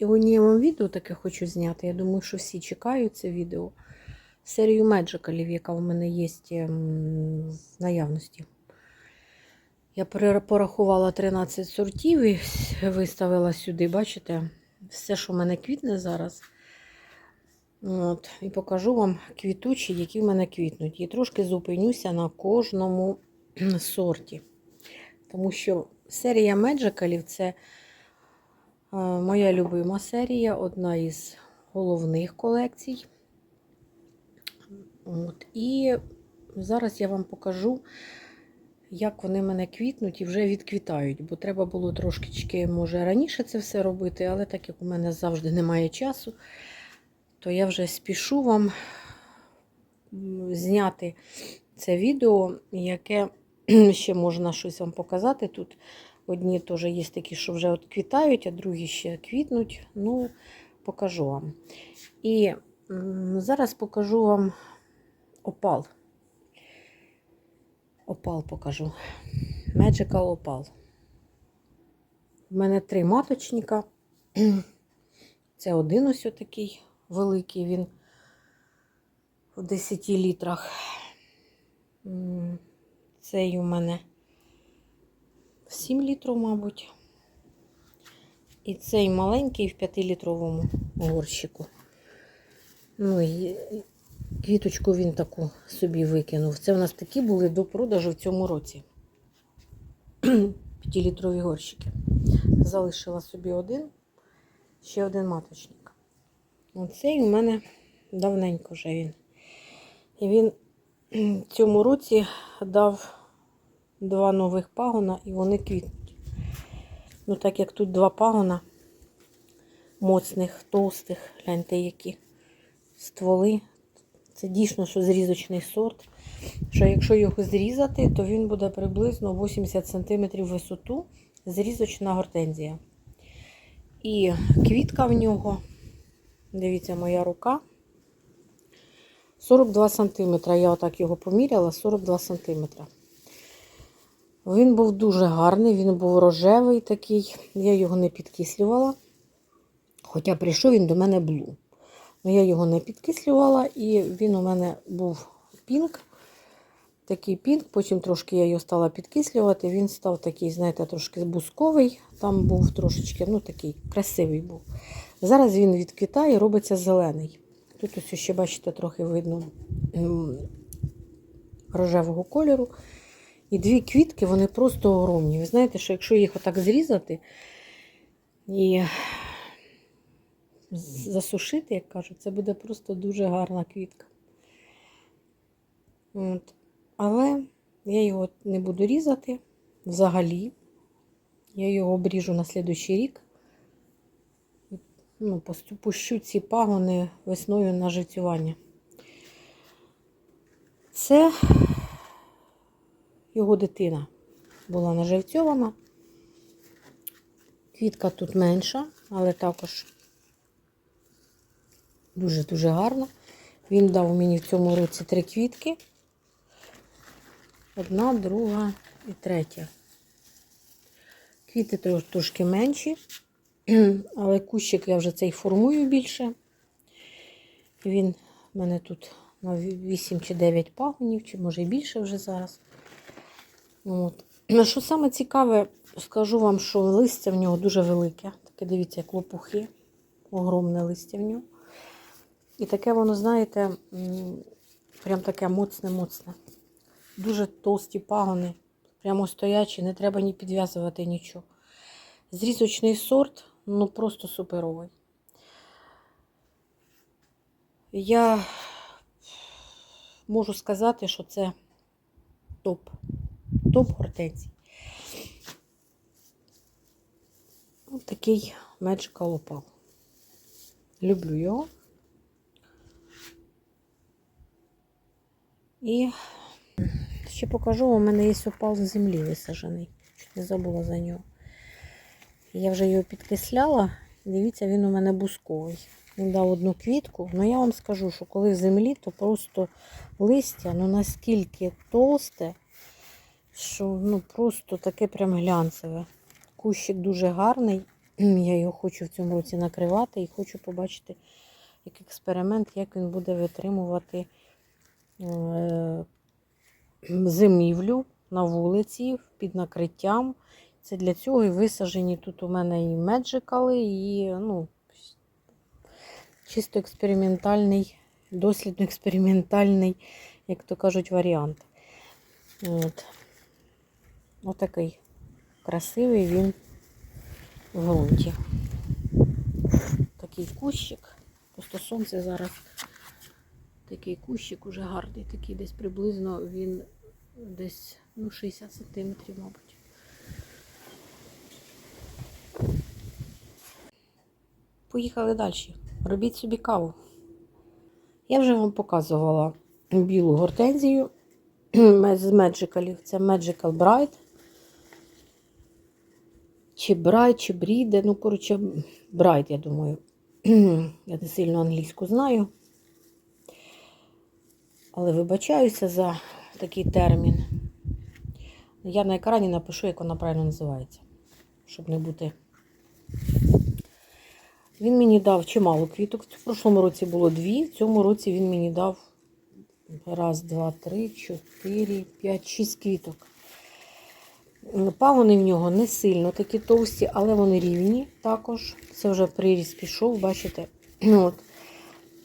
Сьогодні я вам відео таке хочу зняти. Я думаю, що всі чекають це відео. Серію меджикалів, яка в мене є ем, в наявності. Я порахувала 13 сортів і виставила сюди, бачите, все, що в мене квітне зараз. От, і покажу вам квітучі, які в мене квітнуть. І трошки зупинюся на кожному сорті. Тому що серія меджикалів це моя любима серія, одна із головних колекцій. От. І зараз я вам покажу, як вони мене квітнуть і вже відквітають. Бо треба було трошки, може, раніше це все робити, але так як у мене завжди немає часу, то я вже спішу вам зняти це відео, яке ще можна щось вам показати. Тут одні теж є такі, що вже от квітають, а другі ще квітнуть. Ну, покажу вам. І зараз покажу вам опал. Опал покажу. Magical опал. У мене три маточника. Це один ось такий великий, він в 10 літрах. Цей у мене в 7 літрів, мабуть. І цей маленький в 5-літровому горщику. Ну і квіточку він таку собі викинув. Це у нас такі були до продажу в цьому році. 5-літрові горщики. Залишила собі один, ще один маточник. Оцей у мене давненько вже він. І він в цьому році дав два нових пагона і вони квітнуть. Ну, так як тут два пагона моцних, товстих, гляньте, які стволи. Це дійсно, що зрізочний сорт. Що якщо його зрізати, то він буде приблизно 80 см висоту. Зрізочна гортензія. І квітка в нього, дивіться, моя рука. 42 см. Я отак його поміряла, 42 см. Він був дуже гарний, він був рожевий такий. Я його не підкислювала. Хоча прийшов він до мене блу. Ну, я його не підкислювала, і він у мене був пінк. Такий пінк, потім трошки я його стала підкислювати. Він став такий, знаєте, трошки бусковий. Там був трошечки, ну такий красивий був. Зараз він відквітає робиться зелений. Тут ось ще, бачите, трохи видно рожевого кольору. І дві квітки, вони просто огромні. Ви знаєте, що якщо їх отак зрізати і засушити, як кажуть, це буде просто дуже гарна квітка. От. Але я його не буду різати взагалі. Я його обріжу на слідуючий рік. Ну, пущу ці пагони весною на життювання. Це його дитина була наживцьована. Квітка тут менша, але також дуже-дуже гарна. Він дав мені в цьому році три квітки. Одна, друга і третя. Квіти трошки менші, але кущик я вже цей формую більше. Він в мене тут на 8 чи 9 пагонів, чи може і більше вже зараз. От. Ну, Що саме цікаве, скажу вам, що листя в нього дуже велике. Таке дивіться, як лопухи. Огромне листя в нього. І таке воно, знаєте, прям таке моцне-моцне. Дуже товсті пагони, прямо стоячі, не треба ні підв'язувати нічого. Зрізочний сорт, ну просто суперовий. Я можу сказати, що це топ. Топ гортензій. Ось такий Magical Opal. Люблю його. І ще покажу, у мене є опал з землі висаджений. Не забула за нього. Я вже його підкисляла. Дивіться, він у мене бусковий. Він дав одну квітку. Ну я вам скажу, що коли в землі, то просто листя ну наскільки товсте, що ну просто таке прям глянцеве. Кущик дуже гарний. Я його хочу в цьому році накривати і хочу побачити як експеримент, як він буде витримувати е, зимівлю на вулиці під накриттям. Це для цього і висаджені тут у мене і меджикали, і ну, чисто експериментальний, дослідно експериментальний, як то кажуть, варіант. От. Отакий красивий він в ґрунті. Такий кущик. Просто сонце зараз. Такий кущик уже гарний, такий десь приблизно він десь ну, 60 сантиметрів, мабуть. Поїхали далі. Робіть собі каву. Я вже вам показувала білу гортензію з меджикалів. Це Magical Bright. Чи Bright, чи Бріде. Ну, коротше, Bright, я думаю. Я не сильно англійську знаю. Але вибачаюся за такий термін. Я на екрані напишу, як вона правильно називається. Щоб не бути. Він мені дав чимало квіток. В прошлому році було дві, в цьому році він мені дав раз, два, три, чотири, п'ять, шість квіток. Пагони в нього не сильно такі товсті, але вони рівні також. Це вже приріст пішов, бачите? От.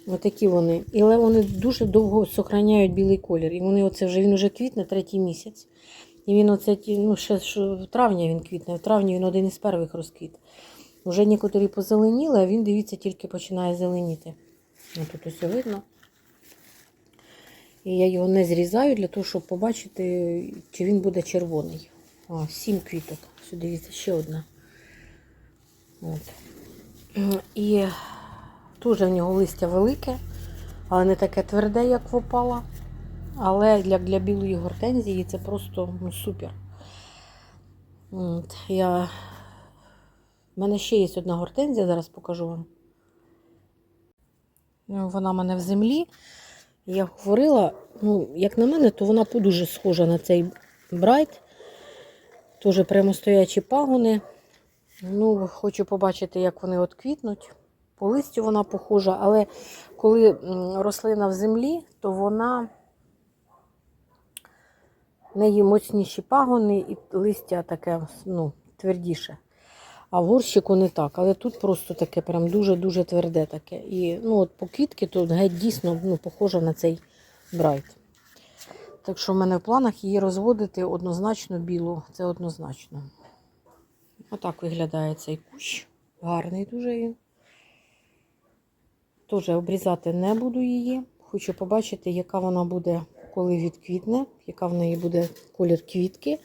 Отакі вони. Але вони дуже довго сохраняють білий колір. І вони оце вже він вже квітне третій місяць. І він оце ну, ще в травні він квітне, в травні він один із перших розквіт. Вже некоторі позеленіли, а він, дивіться, тільки починає зеленіти. Ось Тут ось видно. І я його не зрізаю для того, щоб побачити, чи він буде червоний. О, сім квіток. Сюди дивіться, ще одна. От. І Тут в нього листя велике, але не таке тверде, як в. Але для, для білої гортензії це просто ну, супер. От, я... У мене ще є одна гортензія, зараз покажу вам. Ну, Вона в мене в землі. Я говорила, ну, як на мене, то вона дуже схожа на цей брайт. Дуже прямостоячі пагони. Ну, хочу побачити, як вони от квітнуть. По листю вона похожа, але коли рослина в землі, то вона в неї моцніші пагони і листя таке ну, твердіше. А в горщику не так. Але тут просто таке прям дуже-дуже тверде таке. І ну, от по квітки тут геть дійсно ну, похожа на цей брайт. Так що в мене в планах її розводити однозначно білу. Це однозначно. Отак виглядає цей кущ. Гарний дуже він. Теж обрізати не буду її. Хочу побачити, яка вона буде, коли відквітне, яка в неї буде колір квітки.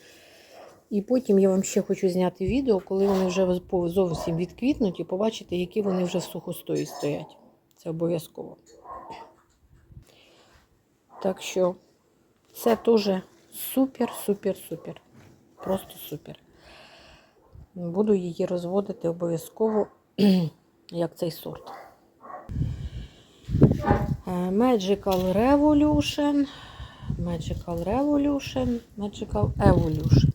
І потім я вам ще хочу зняти відео, коли вони вже зовсім відквітнуть, і побачити, які вони вже в сухостої стоять. Це обов'язково. Так що це теж супер, супер, супер. Просто супер. Буду її розводити обов'язково, як цей сорт. Е, Magical Revolution. Magical Revolution. Magical Evolution.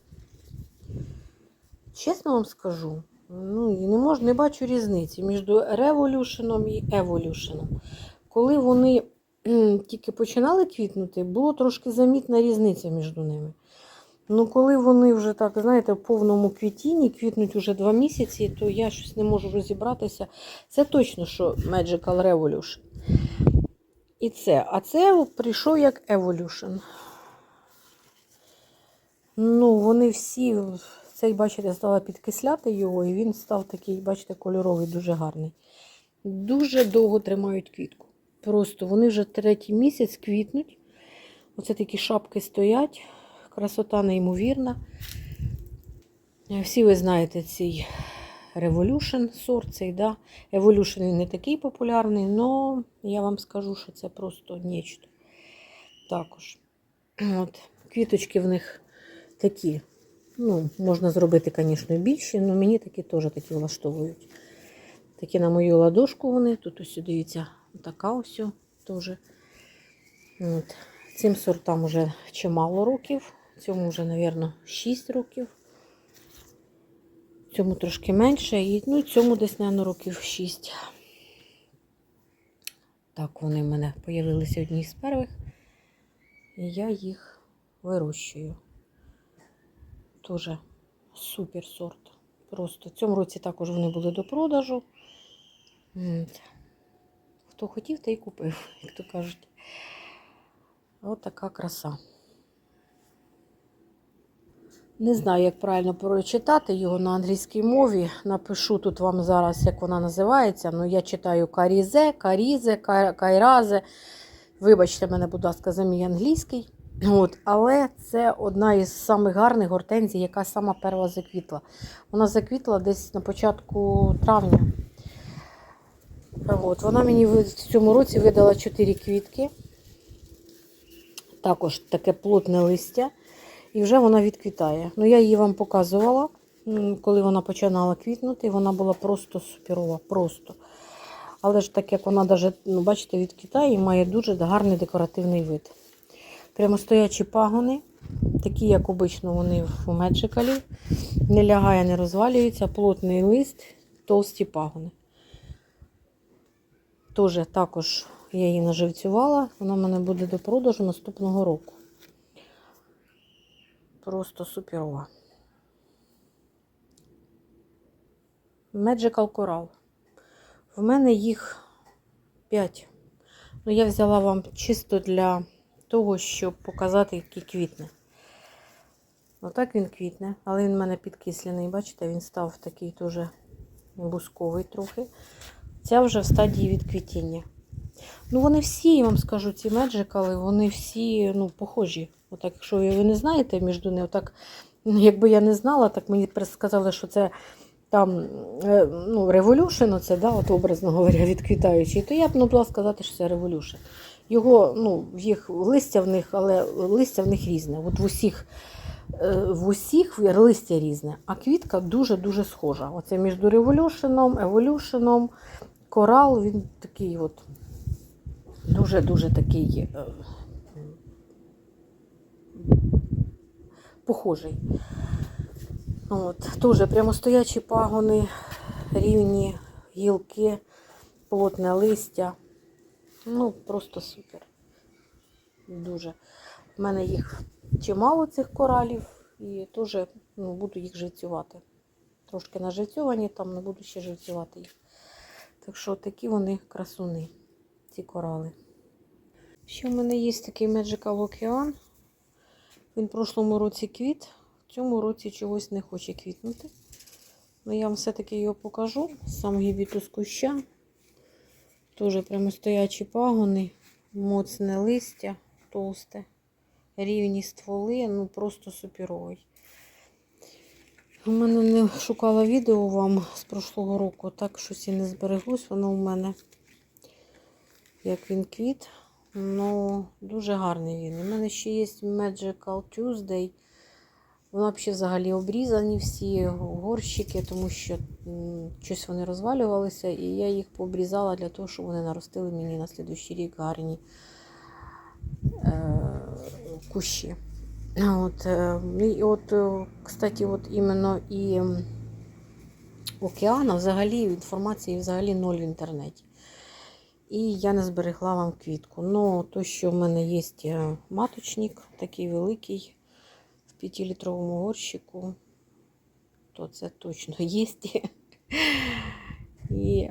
Чесно вам скажу, ну, не можу, не бачу різниці між Revolution і Evolution. Коли вони тільки починали квітнути, було трошки замітна різниця між ними. Ну, коли вони вже так, знаєте, в повному квітінні, квітнуть уже два місяці, то я щось не можу розібратися. Це точно, що Magical Revolution. І це. А це прийшов як Evolution. Ну, вони всі, цей, бачите, стала підкисляти його, і він став такий, бачите, кольоровий, дуже гарний. Дуже довго тримають квітку. Просто вони вже третій місяць квітнуть. Оце такі шапки стоять. Красота неймовірна. Всі ви знаєте цей Revolution сорт, цей, да? Evolution він не такий популярний, але я вам скажу, що це просто нечто. Також. От, Квіточки в них такі. Ну, можна зробити, звісно, більші, але мені такі теж такі влаштовують. Такі на мою ладошку вони. Тут ось дивіться, така ось теж. От. Цим сортам вже чимало років. Цьому вже, мабуть, 6 років. Цьому трошки менше, і ну, цьому десь, мабуть, років 6. Так, вони в мене з'явилися одні з перших. І я їх вирощую. Дуже супер сорт. Просто в цьому році також вони були до продажу. Хто хотів, той купив, як то кажуть. От така краса. Не знаю, як правильно прочитати його на англійській мові. Напишу тут вам зараз, як вона називається. Ну, я читаю карізе, карізе, кайразе. Вибачте мене, будь ласка, за мій англійський. От, але це одна із самих гарних гортензій, яка сама перша заквітла. Вона заквітла десь на початку травня. От, вона мені в цьому році видала 4 квітки. Також таке плотне листя. І вже вона відквітає. Ну, я її вам показувала, коли вона починала квітнути, і вона була просто суперова. Просто. Але ж так як вона даже, ну, бачите, відквітає і має дуже гарний декоративний вид. Прямостоячі пагони, такі, як обично вони в меджикалі. Не лягає, не розвалюється, плотний лист, товсті пагони. Тоже також я її наживцювала. Вона в мене буде до продажу наступного року. Просто суперова. Magical Coral. В мене їх 5. Ну, я взяла вам чисто для того, щоб показати, який квітне. Отак він квітне, але він в мене підкислений. Бачите, він став такий дуже бусковий трохи. Ця вже в стадії відквітіння. Ну, вони всі, я вам скажу, ці меджикали, вони всі ну, похожі. Отак, якщо ви не знаєте між ними, отак, ну, якби я не знала, так мені сказали, що це там е, ну, Revolution, оце, да, от образно говоря, відквітаючий, то я б не була сказати, що це Revolution. Його, ну, їх листя в них, але листя в них різне. От в усіх, е, в усіх листя різне, а квітка дуже-дуже схожа. Оце між Revolution, Evolution, корал, він такий от дуже-дуже такий е, похожий. От, Теж прямостоячі пагони, рівні гілки, плотне листя. Ну, просто супер. Дуже. У мене їх чимало цих коралів і теж ну, буду їх живцювати. Трошки наживцьовані, там не буду ще живцювати їх. Так що такі вони красуни, ці корали. Ще в мене є такий Magical Ocean. Він в прошлому році квіт, в цьому році чогось не хоче квітнути. Ну, я вам все-таки його покажу. Сам гібітус куща. Теж прямостоячі пагони, моцне листя, товсте, рівні стволи, ну просто суперовий. У мене не шукала відео вам з прошлого року, так щось і не збереглось, воно у мене, як він квіт. Ну, дуже гарний він. У мене ще є Magical Tuesday. Взагалі взагалі обрізані всі горщики, тому що щось вони розвалювалися, і я їх пообрізала для того, щоб вони наростили мені на слідущий рік гарні е, кущі. От, і от, кстати, от іменно і океана взагалі інформації взагалі ноль в інтернеті. І я не зберегла вам квітку. Ну, то, що в мене є маточник, такий великий, в 5-літровому горщику, то це точно є. І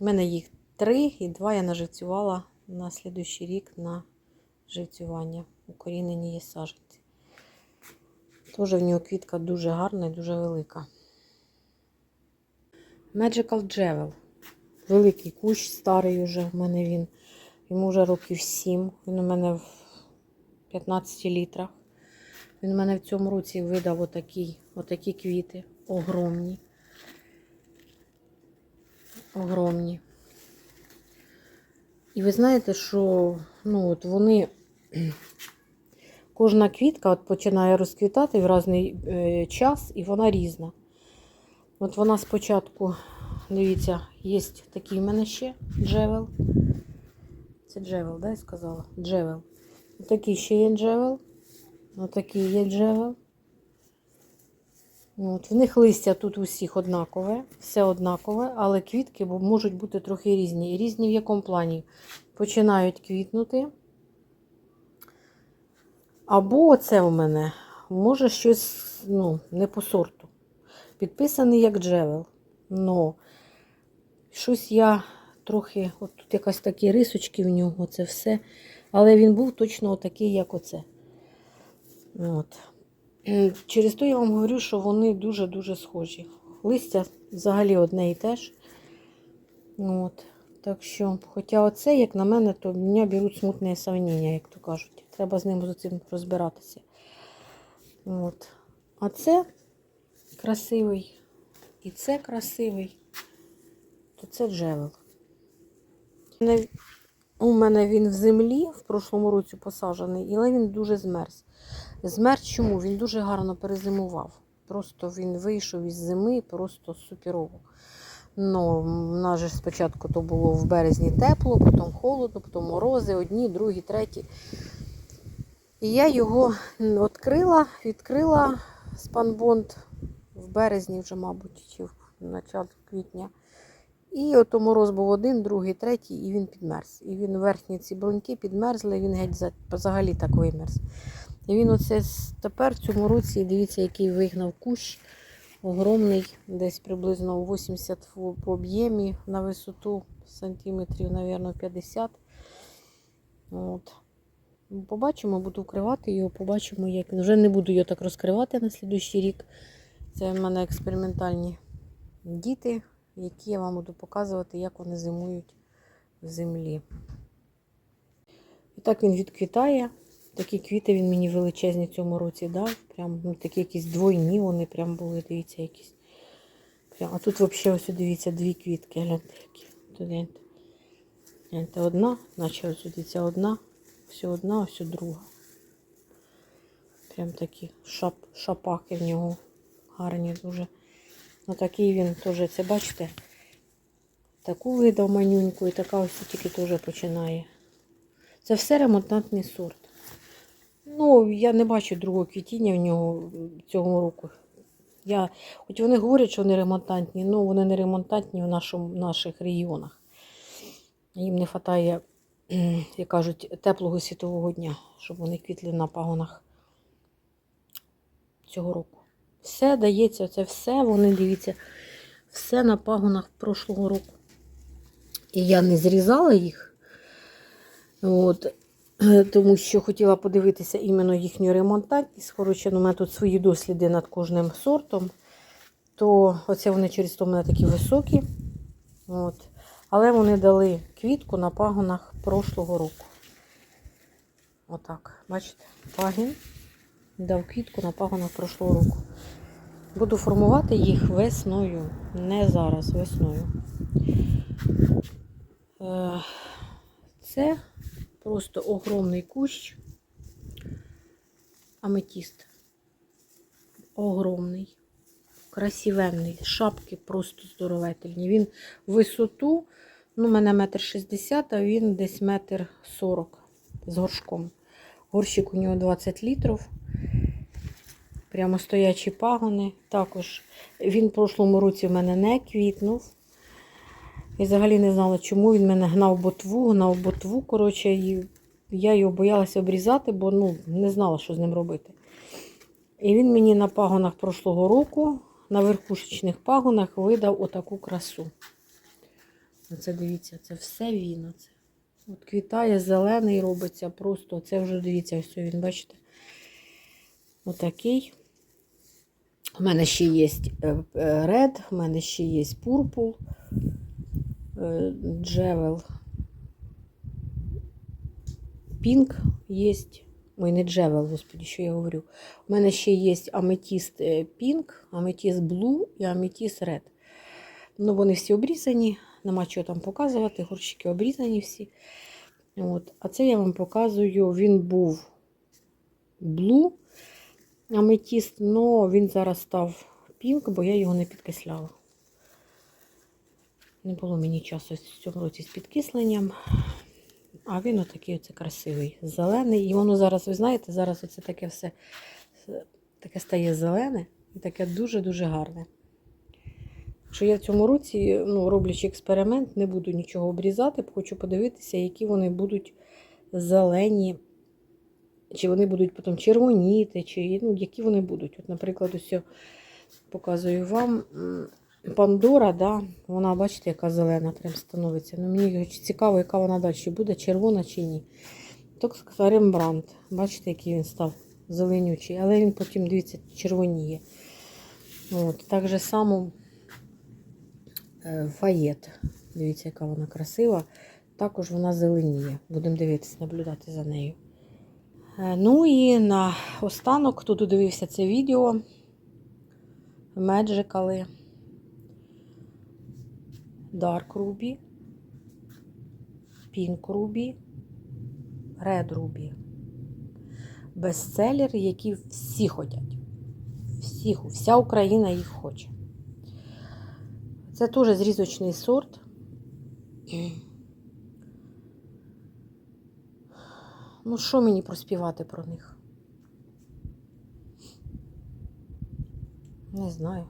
в мене їх три, і два я наживцювала на слідуючий рік на живцювання. Укорінені є саженці. Теж в нього квітка дуже гарна і дуже велика. Magical Jewel. Великий кущ, старий уже в мене він. Йому вже років 7. Він у мене в 15 літрах. Він у мене в цьому році видав отакі, отакі квіти. Огромні. Огромні. І ви знаєте, що ну, от вони, кожна квітка от починає розквітати в різний е, час, і вона різна. От вона спочатку, дивіться, є такий в мене ще джевел. Це джевел, да, я сказала? Джевел. Такий ще є джевел. Отакий є джевел. От, в них листя тут усіх однакове, все однакове, але квітки можуть бути трохи різні. І різні в якому плані починають квітнути. Або це у мене може щось ну, не по сорту. Підписаний як джевел. Но щось я трохи, от тут якась такі рисочки в нього, це все. Але він був точно такий, як оце. От. Через то я вам говорю, що вони дуже-дуже схожі. Листя взагалі одне і те ж. От. Так що, хоча оце, як на мене, то мене беруть смутне сомнення, як то кажуть. Треба з ним з цим розбиратися. От. А це красивий. І це красивий. То це джевел. У мене- він в землі в прошлому році посаджений, але він дуже змерз. Змерз чому? Він дуже гарно перезимував. Просто він вийшов із зими просто суперово. Ну, в нас же спочатку то було в березні тепло, потім холодно, потім морози, одні, другі, треті. І я його відкрила, відкрила спанбонд в березні вже, мабуть, чи в началу квітня. І ото мороз був один, другий, третій, і він підмерз. І він верхні ці бруньки підмерзли, він геть взагалі так вимерз. І він оце тепер в цьому році, дивіться, який вигнав кущ. Огромний, десь приблизно 80 в- по об'ємі на висоту сантиметрів, мабуть, 50. От. Побачимо, буду вкривати його, побачимо, як він. Вже не буду його так розкривати на слідуючий рік. Це в мене експериментальні діти, які я вам буду показувати, як вони зимують в землі. І так він відквітає. Такі квіти він мені величезні цьому році дав. Прям ну, такі якісь двойні вони прям були, дивіться, якісь. Прям. А тут взагалі ось дивіться дві квітки. Гляньте, які. Гляньте, одна, наче ось дивіться, одна, все одна, все друга. Прям такі шап, шапаки в нього гарні дуже. Ну такий він теж, це бачите, таку видав манюньку і така ось тільки теж починає. Це все ремонтантний сорт. Ну, я не бачу другого квітіння в нього цього року. Я, хоч вони говорять, що вони ремонтантні, але вони не ремонтантні в нашому, наших регіонах. Їм не вистачає, як кажуть, теплого світового дня, щоб вони квітли на пагонах цього року. Все дається, це все, вони дивіться, все на пагонах прошлого року. І я не зрізала їх, от, тому що хотіла подивитися іменно їхню ремонтантність. Коротше, у мене тут свої досліди над кожним сортом. То оце вони через то мене такі високі. От. Але вони дали квітку на пагонах прошлого року. Отак, бачите, пагін дав квітку на пагонах прошлого року. Буду формувати їх весною, не зараз, весною. Е, Це просто огромний кущ. Аметіст. Огромний, красивенний. Шапки просто здоровительні. Він висоту, ну, у мене метр шістдесят, а він десь метр сорок з горшком. Горщик у нього 20 літрів. Прямо стоячі пагони. Також він в прошлому році в мене не квітнув. І взагалі не знала, чому він мене гнав ботву, гнав ботву. Коротше, і я його боялася обрізати, бо ну, не знала, що з ним робити. І він мені на пагонах прошлого року, на верхушечних пагонах, видав отаку красу. Оце дивіться, це все він. Оце. От квітає, зелений робиться просто. Це вже дивіться, ось він, бачите? Отакий. У мене ще є ред, у мене ще є пурпул, е, джевел. Пінк є. Ой, не джевел, господи, що я говорю. У мене ще є аметіст е, пінк, аметіст блу і аметіст ред. Ну, вони всі обрізані, нема чого там показувати, горщики обрізані всі. От. А це я вам показую, він був блу аметіст, але він зараз став пінк, бо я його не підкисляла. Не було мені часу в цьому році з підкисленням. А він отакий оце красивий, зелений. І воно зараз, ви знаєте, зараз оце таке все таке стає зелене. І таке дуже-дуже гарне. Що я в цьому році, ну, роблячи експеримент, не буду нічого обрізати, хочу подивитися, які вони будуть зелені, чи вони будуть потім червоніти, чи ну, які вони будуть. От, наприклад, ось я показую вам Пандора, да, вона, бачите, яка зелена прям становиться. Ну, мені цікаво, яка вона далі буде, червона чи ні. Так Рембрандт, бачите, який він став зеленючий, але він потім, дивіться, червоніє. От, так же само е, фаєт. Дивіться, яка вона красива. Також вона зеленіє. Будемо дивитися, наблюдати за нею. Е, Ну і на останок, хто додивився це відео, Меджикали, Dark Ruby, Pink Ruby, Red Ruby. Бестселер, які всі хочуть. Всіх, вся Україна їх хоче. Це теж зрізочний сорт. Ну, що мені проспівати про них? Не знаю.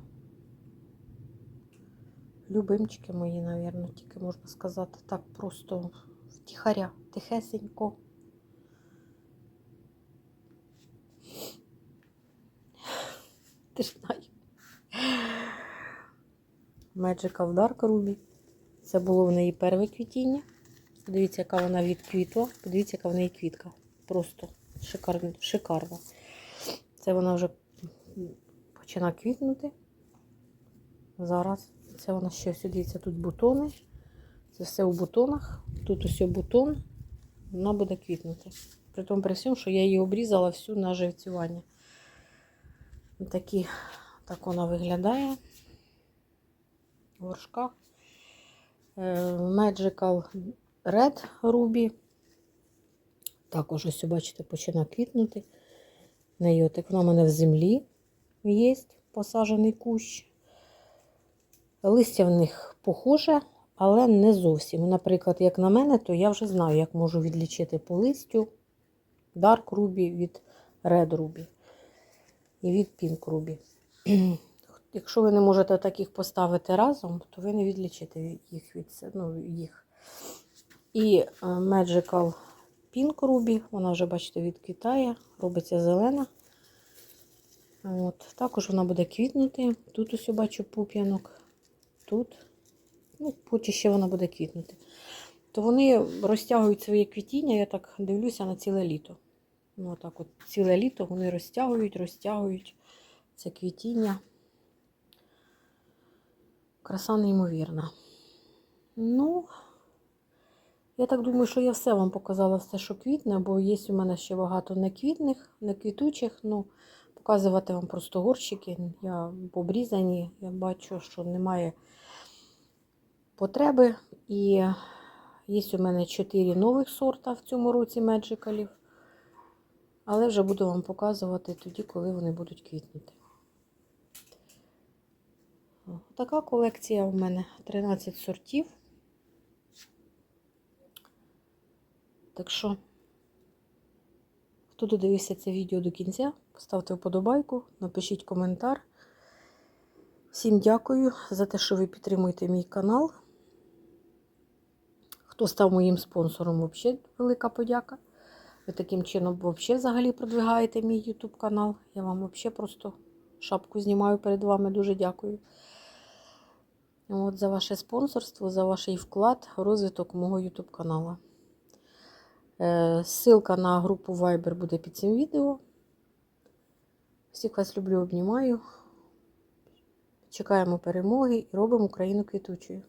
Любимчики мої, напевно, тільки можна сказати так просто втіхаря, тихесенько. Ти ж знаю. Magical Dark Ruby. Це було в неї перше квітіння. Подивіться, яка вона відквітла. Подивіться, яка в неї квітка. Просто шикарна. Це вона вже починає квітнути. Зараз. Це вона ще ось, тут бутони. Це все у бутонах. Тут ось бутон. Вона буде квітнути. При тому при всьому, що я її обрізала всю на живцювання. Такі, так вона виглядає в горшках. Е, Magical Red Ruby. Також ось, бачите, починає квітнути. Найотик. Вона в мене в землі є посаджений кущ. Листя в них похоже, але не зовсім. Наприклад, як на мене, то я вже знаю, як можу відлічити по листю Dark Ruby від Red Ruby і від Pink Ruby. Якщо ви не можете таких поставити разом, то ви не відлічите їх від ну, їх. І е, Magical Pink Ruby, вона вже, бачите, відквітає, робиться зелена. От. Також вона буде квітнути. Тут ось я бачу пуп'янок. Тут. Ну, потім ще вона буде квітнути. То вони розтягують своє квітіння, я так дивлюся на ціле літо. Ну, отак от ціле літо вони розтягують, розтягують це квітіння. Краса неймовірна. Ну, я так думаю, що я все вам показала, все, що квітне, бо є у мене ще багато неквітних, неквітучих. Ну, показувати вам просто горщики. Я обрізані, я бачу, що немає потреби. І є у мене 4 нових сорта в цьому році меджикалів. Але вже буду вам показувати тоді, коли вони будуть квітнути. Така колекція у мене 13 сортів. Так що, хто додивився це відео до кінця, поставте вподобайку, напишіть коментар. Всім дякую за те, що ви підтримуєте мій канал. Хто став моїм спонсором, взагалі велика подяка. Ви таким чином взагалі продвигаєте мій YouTube канал. Я вам взагалі просто шапку знімаю перед вами. Дуже дякую. От За ваше спонсорство, за ваш вклад в розвиток мого YouTube каналу. Е, ссылка на групу Viber буде під цим відео. Всіх вас люблю, обнімаю. Чекаємо перемоги і робимо Україну квітучою.